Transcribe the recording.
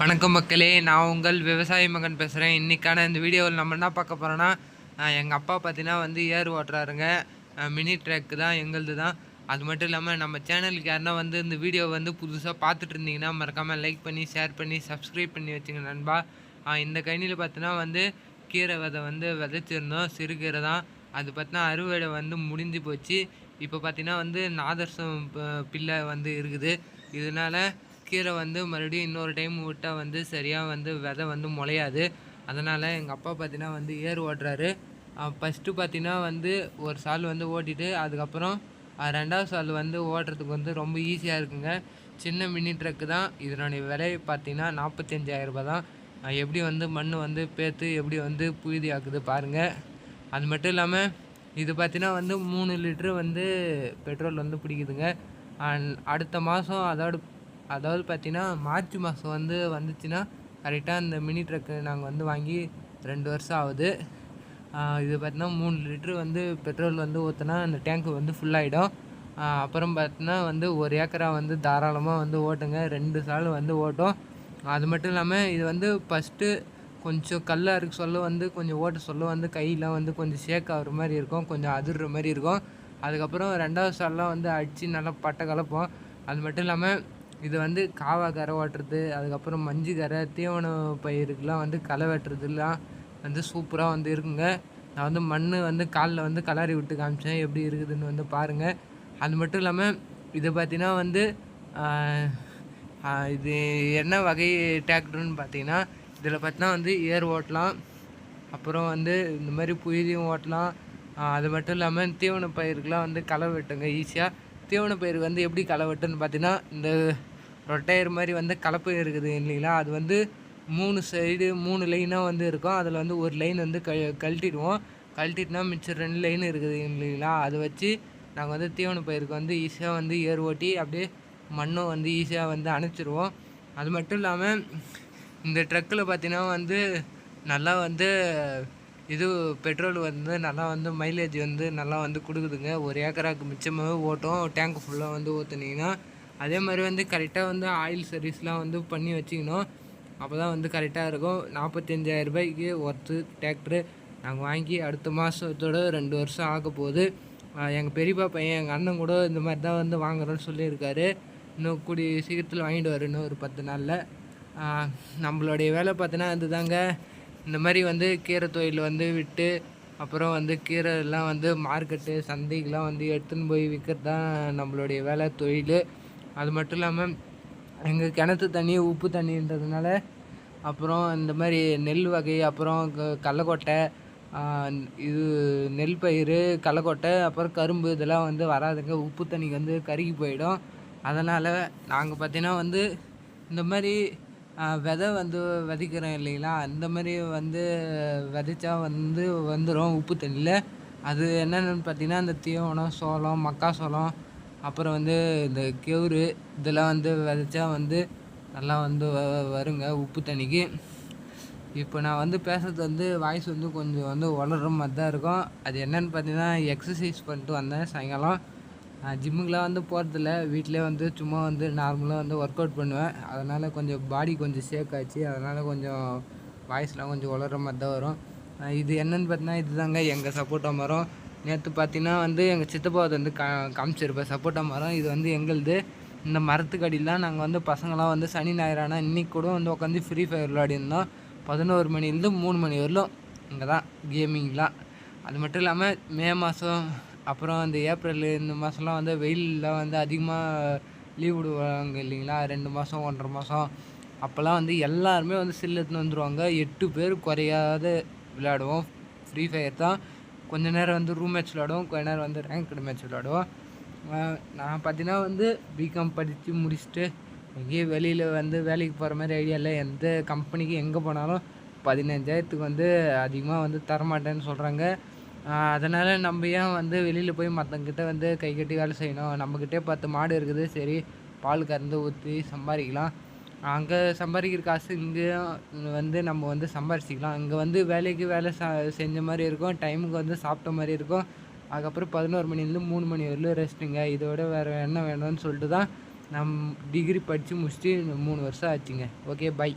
வணக்கம் மக்களே நான் உங்கள் விவசாய மகன் பேசுகிறேன் இன்றைக்கான இந்த வீடியோவில் நம்ம என்ன பார்க்க போகிறோன்னா எங்கள் அப்பா பார்த்தீங்கன்னா வந்து ஏர் ஓட்டுறாருங்க. மினி ட்ரக்கு தான் எங்களுது தான். அது மட்டும் இல்லாமல் நம்ம சேனலுக்கு யாருன்னா வந்து இந்த வீடியோ வந்து புதுசாக பார்த்துட்டு இருந்தீங்கன்னா மறக்காமல் லைக் பண்ணி ஷேர் பண்ணி சப்ஸ்கிரைப் பண்ணி வச்சுங்க நண்பா. இந்த கணினியில் பார்த்தீங்கன்னா வந்து கீரை விதை வந்து விதைச்சிருந்தோம் சிறுகீரை தான். அது பார்த்தினா அறுவடை வந்து முடிஞ்சு போச்சு. இப்போ பார்த்தீங்கன்னா வந்து நாதர்சம் பிள்ளை வந்து இருக்குது. இதனால கீரை வந்து மறுபடியும் இன்னொரு டைம் விட்டால் வந்து சரியாக வந்து விதை வந்து முளையாது. அதனால் எங்கள் அப்பா பார்த்தீங்கன்னா வந்து ஏர் ஓட்டுறாரு. ஃபஸ்ட்டு பார்த்தீங்கன்னா வந்து ஒரு சால் வந்து ஓட்டிட்டு அதுக்கப்புறம் ரெண்டாவது சால் வந்து ஓட்டுறதுக்கு வந்து ரொம்ப ஈஸியாக இருக்குங்க. சின்ன மினி ட்ரக்கு தான். இதனுடைய விலை பார்த்தீங்கன்னா நாற்பத்தஞ்சாயிரம் ரூபாய் தான். எப்படி வந்து மண் வந்து பேத்து எப்படி வந்து புழுதி ஆக்குது பாருங்கள் அது மட்டும் இல்லாமல் இது பார்த்தீங்கன்னா வந்து மூணு லிட்ரு வந்து பெட்ரோல் வந்து பிடிக்குதுங்க. அடுத்த மாதம் அதோட அதாவது பார்த்தீங்கன்னா மார்ச் மாதம் வந்து வந்துச்சுன்னா கரெக்டாக இந்த மினி ட்ரக்கு நாங்கள் வந்து வாங்கி ரெண்டு வருஷம் ஆகுது. இது பார்த்தீங்கன்னா மூணு லிட்ரு வந்து பெட்ரோல் வந்து ஊற்றினா அந்த டேங்க் வந்து ஃபுல்லாகிடும் அப்புறம் பார்த்தீங்கன்னா வந்து ஒரு ஏக்கரா வந்து தாராளமாக வந்து ஓட்டுங்க. ரெண்டு சால் வந்து ஓட்டும். அது மட்டும் இல்லாமல் இது வந்து ஃபஸ்ட்டு கொஞ்சம் கல்லாக இருக்க சொல்ல வந்து கொஞ்சம் ஓட்ட சொல்ல வந்து கையெல்லாம் வந்து கொஞ்சம் ஷேக் ஆகுற மாதிரி இருக்கும். கொஞ்சம் அதிர்ற மாதிரி இருக்கும். அதுக்கப்புறம் ரெண்டாவது சால்லாம் வந்து அடித்து நல்லா பட்டை கலப்போம். அது மட்டும் இல்லாமல் இது வந்து காவா கரை ஓட்டுறது அதுக்கப்புறம் மஞ்சு கரை தீவன பயிருக்கெலாம் வந்து களை வெட்டுறதுலாம் வந்து சூப்பராக வந்து இருக்குங்க. நான் வந்து மண் வந்து காலில் வந்து கலாரி விட்டு காமிச்சேன். எப்படி இருக்குதுன்னு வந்து பாருங்கள் அது மட்டும் இல்லாமல் இதை பார்த்தீங்கன்னா வந்து இது என்ன வகை டிராக்டர்னு பார்த்தீங்கன்னா இதில் பார்த்தீங்கன்னா வந்து ஏர் ஓட்டலாம். அப்புறம் வந்து இந்த மாதிரி புயலையும் ஓட்டலாம். அது மட்டும் இல்லாமல் தீவன பயிருக்கெலாம் வந்து களை வெட்டுங்க ஈஸியாக தீவன பயிர் வந்து எப்படி களை வெட்டுன்னு பார்த்தீங்கன்னா இந்த ரொட்டையர் மாதிரி வந்து கலப்பு இருக்குது இல்லைங்களா? அது வந்து மூணு சைடு மூணு லைனாக வந்து இருக்கும். அதில் வந்து ஒரு லைன் வந்து க கழட்டிடுவோம். கழட்டிட்டுனா மிச்சம் ரெண்டு லைன் இருக்குது இல்லைங்களா? அதை வச்சு நாங்கள் வந்து தீவன பயிருக்கு வந்து ஈஸியாக வந்து ஏர் ஓட்டி அப்படியே மண்ணும் வந்து ஈஸியாக வந்து அணைச்சிருவோம். அது மட்டும் இல்லாமல் இந்த ட்ரக்கில் பார்த்தீங்கன்னா வந்து நல்லா வந்து இது பெட்ரோல் வந்து நல்லா வந்து மைலேஜ் வந்து நல்லா வந்து கொடுக்குதுங்க. ஒரு ஏக்கராக்கு மிச்சமாகவே ஓட்டும். டேங்க் ஃபுல்லாக வந்து ஊற்றுனீங்கன்னா அதே மாதிரி வந்து கரெக்டாக வந்து ஆயில் சர்வீஸ்லாம் வந்து பண்ணி வச்சுக்கணும். அப்போ தான் வந்து கரெக்டாக இருக்கும். நாற்பத்தஞ்சாயிரம் ரூபாய்க்கு ஒர்த்து டிராக்டரு நாங்கள் வாங்கி அடுத்த மாதத்தோட ரெண்டு வருஷம் ஆக போகுது. எங்கள் பெரியப்பா பையன் எங்கள் அண்ணன் கூட இந்த மாதிரி தான் வந்து வாங்குறோன்னு சொல்லியிருக்காரு. இன்னும் கூடிய சீக்கிரத்தில் வாங்கிட்டு வரணும் ஒரு பத்து நாளில். நம்மளுடைய வேலை பார்த்தோன்னா அதுதாங்க இந்த மாதிரி வந்து கீரை தொழில் வந்து விட்டு அப்புறம் வந்து கீரை எல்லாம் வந்து மார்க்கெட்டு சந்தைக்கெலாம் வந்து எடுத்துன்னு போய் விற்கிறது தான் நம்மளுடைய வேலை தொழில். அது மட்டும் இல்லாமல் எங்கள் கிணத்து தண்ணி உப்பு தண்ணின்றதுனால அப்புறம் இந்த மாதிரி நெல் வகை அப்புறம் க- கடலக்கொட்டை இது நெல் பயிர் கடலக்கொட்டை அப்புறம் கரும்பு இதெல்லாம் வந்து வராதுங்க. உப்பு தண்ணிக்கு வந்து கருகி போயிடும். அதனால் நாங்கள் பார்த்தீங்கன்னா வந்து இந்த மாதிரி விதை வந்து விதைக்கிறோம் இல்லைங்களா? அந்த மாதிரி வந்து விதைச்சா வந்து வந்துடும் உப்பு தண்ணியில். அது என்னென்னு பார்த்தீங்கன்னா இந்த தீவனம் சோளம் மக்காசோளம் அப்புறம் வந்து இந்த கெவுரு இதெல்லாம் வந்து விதைச்சா வந்து நல்லா வந்து வ- வருங்க உப்பு தண்ணிக்கு. இப்போ நான் வந்து பேசுறது வந்து வாய்ஸ் வந்து கொஞ்சம் வந்து வளர்ற மாதிரி தான் இருக்கும். அது என்னன்னு பார்த்தீங்கன்னா எக்ஸசைஸ் பண்ணிட்டு வந்தேன் சாயங்காலம். நான் ஜிம்முக்கெலாம் வந்து போகிறதில்ல வீட்டிலே வந்து சும்மா வந்து நார்மலாக வந்து ஒர்க் அவுட் பண்ணுவேன். அதனால் கொஞ்சம் பாடி கொஞ்சம் ஷேக் ஆச்சு. அதனால் கொஞ்சம் வாய்ஸ்லாம் கொஞ்சம் வளர்ற மாதிரி தான் வரும். இது என்னென்னு பார்த்தீங்கன்னா இதுதாங்க எங்கள் சப்போட்டா மரம். நேற்று பார்த்தீங்கன்னா வந்து எங்கள் சித்தப்பாவை வந்து கா காமிச்சிருப்பேன் சப்போட்டா மரம் இது வந்து எங்களுது. இந்த மரத்துக்கு அடியில் நாங்கள் வந்து பசங்களாம் வந்து சனி ஞாயிறானா இன்றைக்கி கூட வந்து உட்காந்து ஃப்ரீ ஃபயர் விளையாடிருந்தோம் பதினோரு மணிலேருந்து மூணு மணி வரலும் இங்கே தான் கேமிங்லாம் அது மட்டும் இல்லாமல் மே மாதம் அப்புறம் இந்த ஏப்ரல் இந்த மாதம்லாம் வந்து வெயில்லாம் வந்து அதிகமாக லீவ் விடுவாங்க இல்லைங்களா? ரெண்டு மாதம் ஒன்றரை மாதம் அப்போல்லாம் வந்து எல்லாருமே வந்து சில்லு எடுத்துன்னு வந்துடுவாங்க எட்டு பேர் குறையாத விளையாடுவோம். ஃப்ரீ ஃபயர் தான். கொஞ்ச நேரம் வந்து ரூம் மேட்ச் விளையாடுவோம். கொஞ்ச நேரம் வந்து ரேங்க்டு மேட்ச் விளையாடுவோம். நான் பார்த்தீங்கன்னா வந்து பிகாம் படித்து முடிச்சுட்டு எங்கேயும் வெளியில் வந்து வேலைக்கு போகிற மாதிரி ஐடியா இல்லை. எந்த கம்பெனிக்கு எங்கே போனாலும் பதினஞ்சாயிரத்துக்கு வந்து அதிகமாக வந்து தரமாட்டேன்னு சொல்கிறாங்க அதனால் நம்ம ஏன் வந்து வெளியில் போய் மற்றவங்கிட்ட வந்து கை கட்டி வேலை செய்யணும்? நம்மக்கிட்டே பத்து மாடு இருக்குது. சரி பால் கறந்து ஊற்றி சம்பாதிக்கலாம். அங்கே சம்பாதிக்கிற காசு இங்கேயும் வந்து நம்ம வந்து சம்பாரிச்சிக்கலாம் இங்கே வந்து வேலைக்கு வேலை ச செஞ்ச மாதிரி இருக்கும். டைமுக்கு வந்து சாப்பிட்ட மாதிரி இருக்கும். அதுக்கப்புறம் பதினோரு மணிலேருந்து மூணு மணி வரலும் ரெஸ்ட்டுங்க இதோட வேறு என்ன வேணும்னு சொல்லிட்டு தான் நம் டிகிரி படித்து முடிச்சுட்டு மூணு வருஷம் ஆச்சுங்க. Okay bye